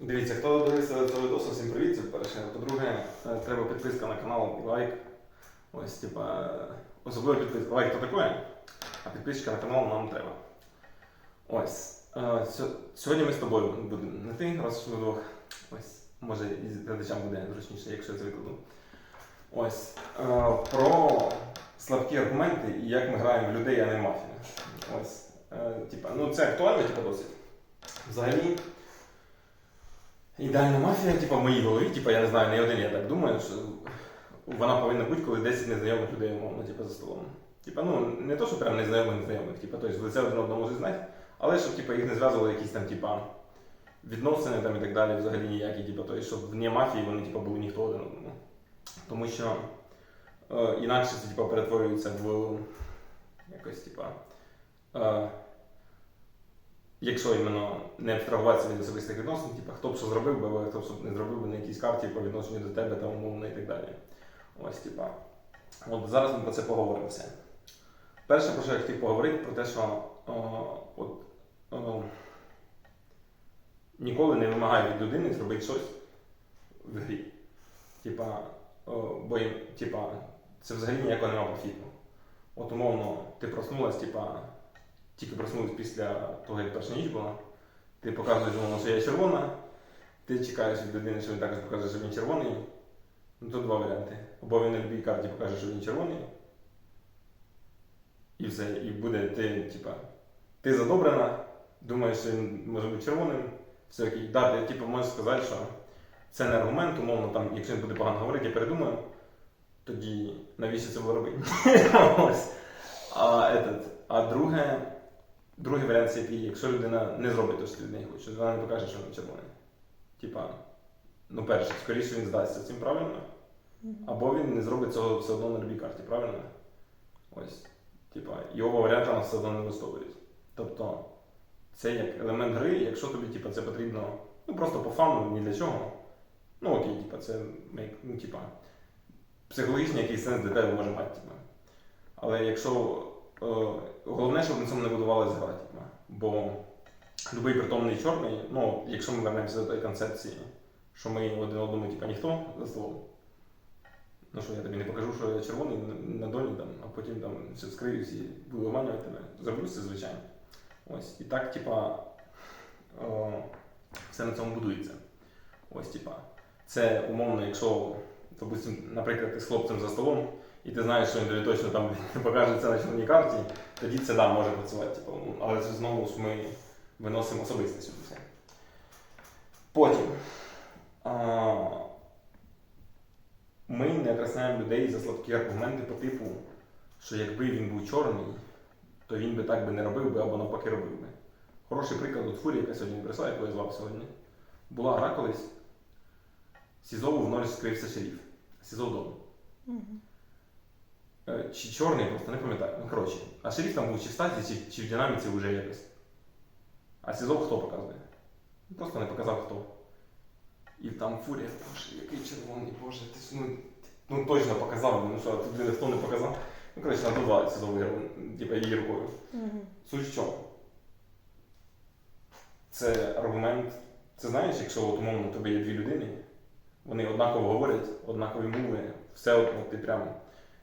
Дивіться, хто дивився цей відос, всім привіт, це перше. По-друге, треба підписка на канал і лайк. Ось, типа, особливо підписка. Лайк то таке, а підписчика на канал нам треба. Ось. е, Сьогодні ми з тобою будемо не ти, раз ми двох. Ось, може і глядачам буде зручніше, якщо я це викладу. Ось. е, Про слабкі аргументи і як ми граємо в людей, а не в мафію. Ось. е, Типа, ну це актуально, типа, досить. Взагалі. Ідеальна мафія, типу, в моїй голові, типу, я не знаю, не один я так думаю, що вона повинна бути, коли 10 незнайомих людей, умовно, типу, за столом. Типа, ну, не то, що прям незнайомих незнайомих, типу, тобто лице один одного може знати, але щоб типу, їх не зв'язували якісь там, типа, відносини там, і так далі, взагалі ніякі, типу, тобто, щоб вне мафії вони типу, були ніхто один одному. Тому що е, інакше це типу, перетворюється в якось, типа. Е, Якщо іменно не абстрагуватися від особистих відносин, типу, хто б що зробив би, хто б що не зробив би на якійсь карті по відношенню до тебе та умовно і так далі. Ось, типа. От зараз ми про це поговоримо все. Перше, про що я хотів поговорити, про те, що о, от, о, ніколи не вимагай від людини зробити щось в грі. Типа, бо типа, це взагалі ніякого немає профіту. От умовно, ти проснулась, типа, тільки проснулась після того, як перша ніч була, ти показуєш йому, що я червона, ти чекаєш від людини, що він також покаже, що він червоний. Ну тут два варіанти. Або він на любій карті покаже, що він червоний. І все, і буде ти, типа, ти задобрена, думаєш, що він може бути червоним, все окей. Да, ти типу, можеш сказати, що це не аргумент, умовно, там, якщо він буде погано говорити, я передумаю, тоді навіщо це було робити? А, этот, а друге, другий варіант це який, якщо людина не зробить те, що вона не покаже, що він червоний. Типа, ну перше, скоріше він здасться цим правильно, або він не зробить цього все одно на любій карті, правильно? Ось. Типа, його варіанти нас все одно не висловлюють. Тобто, це як елемент гри, якщо тобі типа, це потрібно, ну просто по фану, ні для чого. Ну окей, типа, це ну, типа, психологічний якийсь сенс для тебе може мати. Типа. Але якщо е, головне, щоб на цьому не будувалася гра, типа. бо любий притомний чорний, ну, якщо ми вернемося до тої концепції, що ми один одному, типа, ніхто за столом. Ну що я тобі не покажу, що я червоний на- долі, там, а потім там все скриюсь і буду обманювати тебе. Зроблю це, звичайно. Ось. І так, типа, о, все на цьому будується. Ось, типа, це умовно, якщо, допустим, наприклад, ти з хлопцем за столом, і ти знаєш, що він тобі точно там не покаже це на чорній карті, тоді це да, може працювати. Типу, ну, але це знову ж ми виносимо особисте сюди все. Потім. А, ми не окресняємо людей за слабкі аргументи по типу, що якби він був чорний, то він би так би не робив би або навпаки робив би. Хороший приклад от Фурія, яка сьогодні прийшла, яку я звав сьогодні. Була гра колись. Сізову в ноль скрився шеріф. Сізов дому. Е, Чи чорний, просто не пам'ятаю. Ну, коротше. А шеріф там був чи в статі, чи, чи в динаміці вже якось. А Сізов хто показує? Ну, Просто не показав хто. І там фурія, боже, який червоний, боже, ти ж ну, ну точно показав, ну що, тут блін, хто не показав. Ну, коротше, надував Сізов виграв, типа її рукою. Суть в чому? Це аргумент. Це знаєш, якщо от, умовно у тебе є дві людини, вони однаково говорять, однакові мови, все одно, ти прям,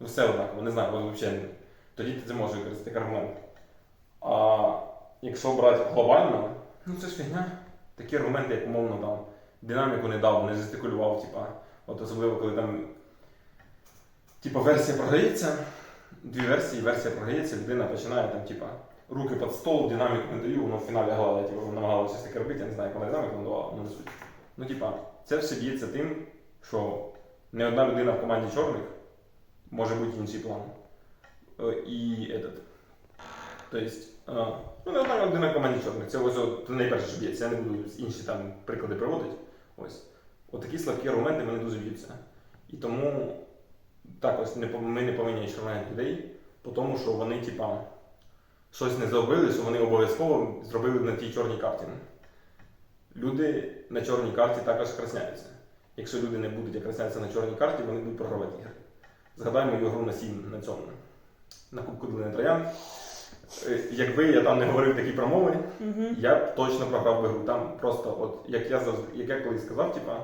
ну все однаково, не знаю, от взагалі. Тоді ти це можеш використати аргумент. А якщо брати глобально, ну це ж фігня. Такі аргументи, як умовно там динаміку не дав, не жестикулював, типа, от особливо коли там типа версія програється, дві версії, версія програється, людина починає там, типа, руки під стол, динаміку не даю, воно в фіналі грала, типу, намагалася щось таке робити, я не знаю, як вона динаміку надавала, ну не суть. Ну, типа, це все б'ється тим, що не одна людина в команді чорних може бути інший план. І этот. Тобто, ну, одна людина в команді чорних. Це ось от найперше, що б'ється. Я не буду інші там приклади приводити. Ось. От такі слабкі аргументи мене дуже б'ються. І тому так ось не, ми не повинні чорнати людей, по тому що вони, типа, щось не зробили, що вони обов'язково зробили на тій чорній карті. Люди на чорній карті також красняються. Якщо люди не будуть красняться на чорній карті, вони будуть програвати ігри. Згадаємо його гру на 7 на цьому. На Кубку Долини Троян. е, якби я там не говорив такі промови, Угу. я б точно програв би гру. Там просто, от як я завжди, як я колись сказав, типа,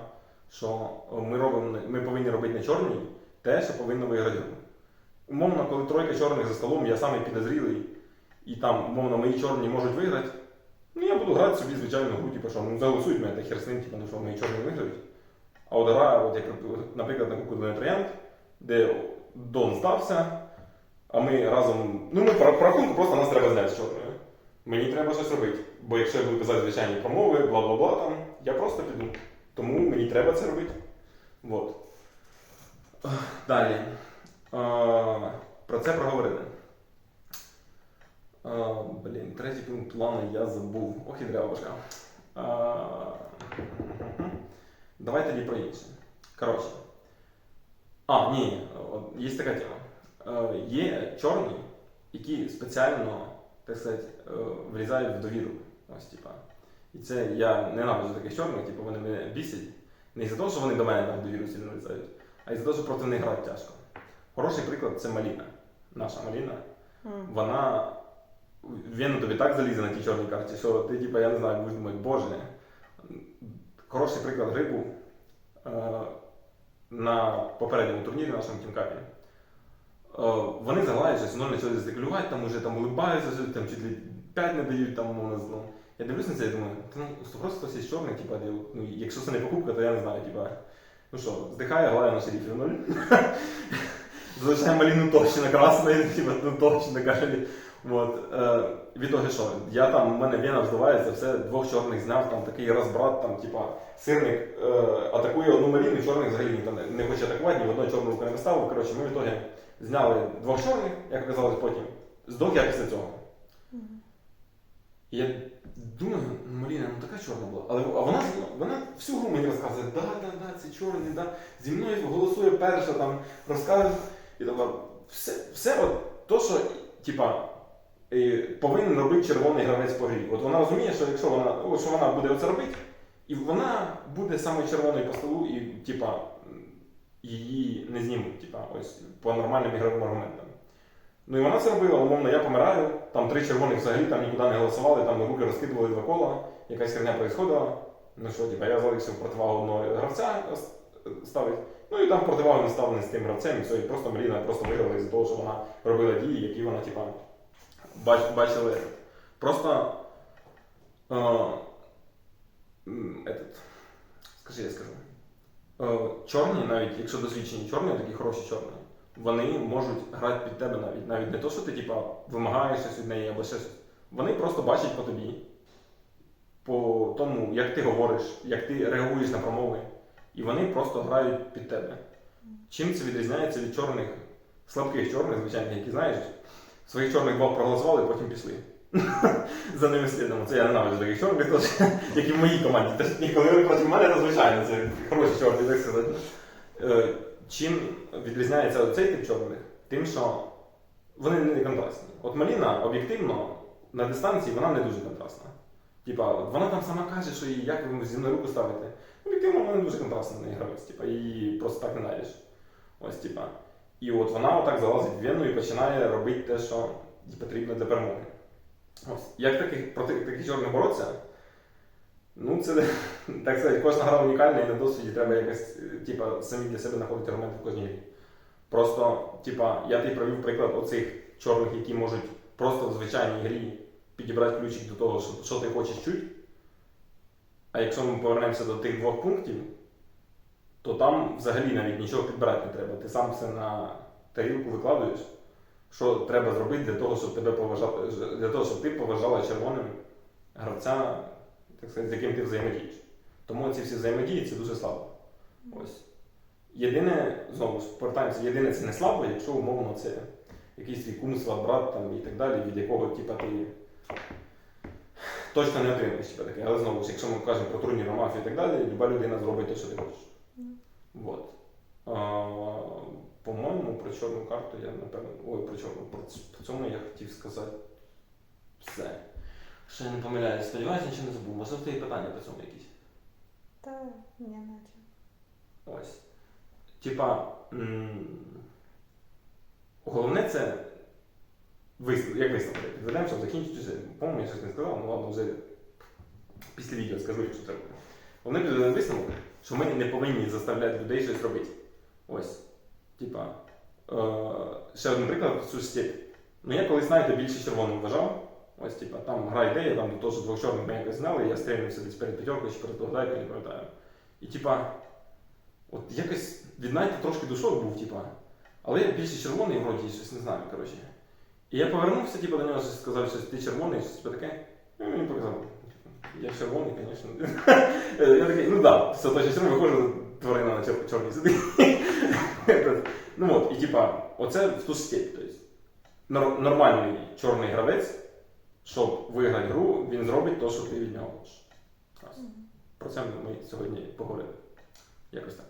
що ми робимо, ми повинні робити на чорній те, що повинно виграти гру. Умовно, коли тройка чорних за столом, я самий підозрілий, і там, умовно, мої чорні можуть виграти. Ну, я буду грати собі звичайну гру, типу, що ну заголосують мене та хер з ним, типу, ну що мої чорні виграють. А от гра, от як, наприклад, на куку до троянд, де Дон здався, а ми разом. Ну, ми по рахунку просто нас треба зняти з чорною. Мені треба щось робити. Бо якщо я буду казати звичайні промови, бла-бла-бла, там, я просто піду. Тому мені треба це робити. Вот. Далі. Про це проговорили. Блін, третій пункт плану я забув. Ох, і дрявушка. А, давай тоді про інше. Коротше. А, ні, от є така тема. Е, є чорні, які спеціально, так сказати, е, влізають в довіру. Ось, типа. І це я ненавиджу таких чорних, типу, вони мене бісять. Не за те, що вони до мене там в довіру сильно влізають, а із за того, що проти них грати тяжко. Хороший приклад це Маліна. Наша Маліна. Вона він тобі так залізе на тій чорній карті, що ти, типу, я не знаю, будеш думати, боже. Хороший приклад гри був е, на попередньому турнірі нашому тімкапі. Е, вони загладять щось, воно почали застикулювати, там уже там улибаються, там чуть ли 5 не дають, там умовно зло. Я дивлюсь на це і думаю, ну просто хтось із чорних, типа, ну, якщо це не покупка, то я не знаю, типа, ну що, здихає, гладає на шерифі, нуль. Звичайно, маліну точно красний, типа, ну точно каже. Вот. Е, в ітогі що? Я там, у мене вена вздувається, все, двох чорних зняв, там такий розбрат, там, типа, сирник е, атакує одну маліну, чорних взагалі ніхто не, не хоче атакувати, ні в одної чорну руку не виставив. Коротше, ми в ітогі зняли двох чорних, як оказалось потім. Здох я після цього. І я думаю, Маріна, ну така чорна була. Але а вона, вона всю гру мені розказує, да, да, да, це чорний, да. Зі мною голосує перша, там розказує. І така, все, все от то, що, типа, повинен робити червоний гравець по грі. От вона розуміє, що якщо вона, що вона буде оце робити, і вона буде саме червоною по столу, і типа, її не знімуть, типа, ось по нормальним ігровим аргументам. Ну і вона це робила, умовно, я помираю, там три червоних взагалі там нікуди не голосували, там руки розкидували два кола, якась херня происходила. Ну що, типа, я залишив противагу одного гравця ставить. Ну і там противагу не ставили з тим гравцем, і все, і просто Маріна просто виграла із-за того, що вона робила дії, які вона, типа, бач, бачила. Просто м, этот, скажи, я скажу. Е, чорні, навіть якщо досвідчені чорні, такі хороші чорні, вони можуть грати під тебе навіть. Навіть не то, що ти типа, вимагаєш щось від неї або щось. Вони просто бачать по тобі, по тому, як ти говориш, як ти реагуєш на промови. І вони просто грають під тебе. Чим це відрізняється від чорних, слабких чорних, звичайно, які знаєш, своїх чорних двох проголосували, потім пішли. За ними слідом. Це я ненавиджу таких чорних, тож, які в моїй команді. Тож, коли вони проти мене, то звичайно, це хороші чорні, так сказати. Е, Чим відрізняється цей тип чорних? Тим, що вони не контрастні. От Маліна об'єктивно на дистанції вона не дуже контрастна. Типа, вона там сама каже, що їй як зі мною руку ставите. Об'єктивно вона не дуже контрастна на гравець, типа, її просто так не знайдеш. Ось, типа. І от вона отак залазить в вену і починає робити те, що потрібно для перемоги. Ось. Як таких, проти таких чорних боротися? Ну, це так сказати, кожна гра унікальна і на досвіді треба якось, е, типа, самі для себе знаходити аргументи в кожній грі. Просто, типа, я тобі провів приклад оцих чорних, які можуть просто в звичайній грі підібрати ключик до того, що, що ти хочеш чути. А якщо ми повернемося до тих двох пунктів, то там взагалі навіть нічого підбирати не треба. Ти сам все на тарілку викладуєш, що треба зробити для того, щоб тебе поважали, для того, щоб ти поважала червоним гравця, так сказати, з яким ти взаємодієш. Тому ці всі взаємодії це дуже слабо. Ось. Єдине, знову ж повертаємося, єдине це не слабо, якщо умовно це якийсь твій кум, сват, брат там, і так далі, від якого типа, ти точно не отримаєш типа, таке. Але знову ж, якщо ми кажемо про турнірну мафію і так далі, люба людина зробить те, що ти хочеш. Вот. А, по-моєму, про чорну карту я напевно. Ой, про чорну. Про, про цьому я хотів сказати все. Ще я не помиляюсь, сподіваюся, нічого не забув. Можливо, є питання по цьому якісь? Та ні, наче. Ось. Типа, головне це висновок, як висновок підведемо, щоб закінчити. По-моєму, я щось не сказав, ну ладно, вже після відео скажу, якщо треба. Вони підвели висновок, що ми не повинні заставляти людей щось робити. Ось. Типа, е, ще один приклад степь. Ну я колись, знаєте, більше червоним вважав. Ось, типа, там гра ідея, там до того, що двох чорних ми якось знали, я стрімився десь перед п'ятеркою чи перед не пам'ятаю. І типа, от якось від Найта трошки душок був, типа. Але я більше червоний вроді щось не знаю, коротше. І я повернувся, типу, до нього щось сказав, що ти червоний, щось таке. І мені показав. Я червоний, звісно. Я такий, ну да, все точно червоний, виходжу, тварина на чор- чорній сидить. Ну от, і типа, оце в ту степь. Тобто, нормальний чорний гравець, щоб виграти гру, він зробить те, що ти від нього хочеш. Про це ми сьогодні поговорили. Якось так.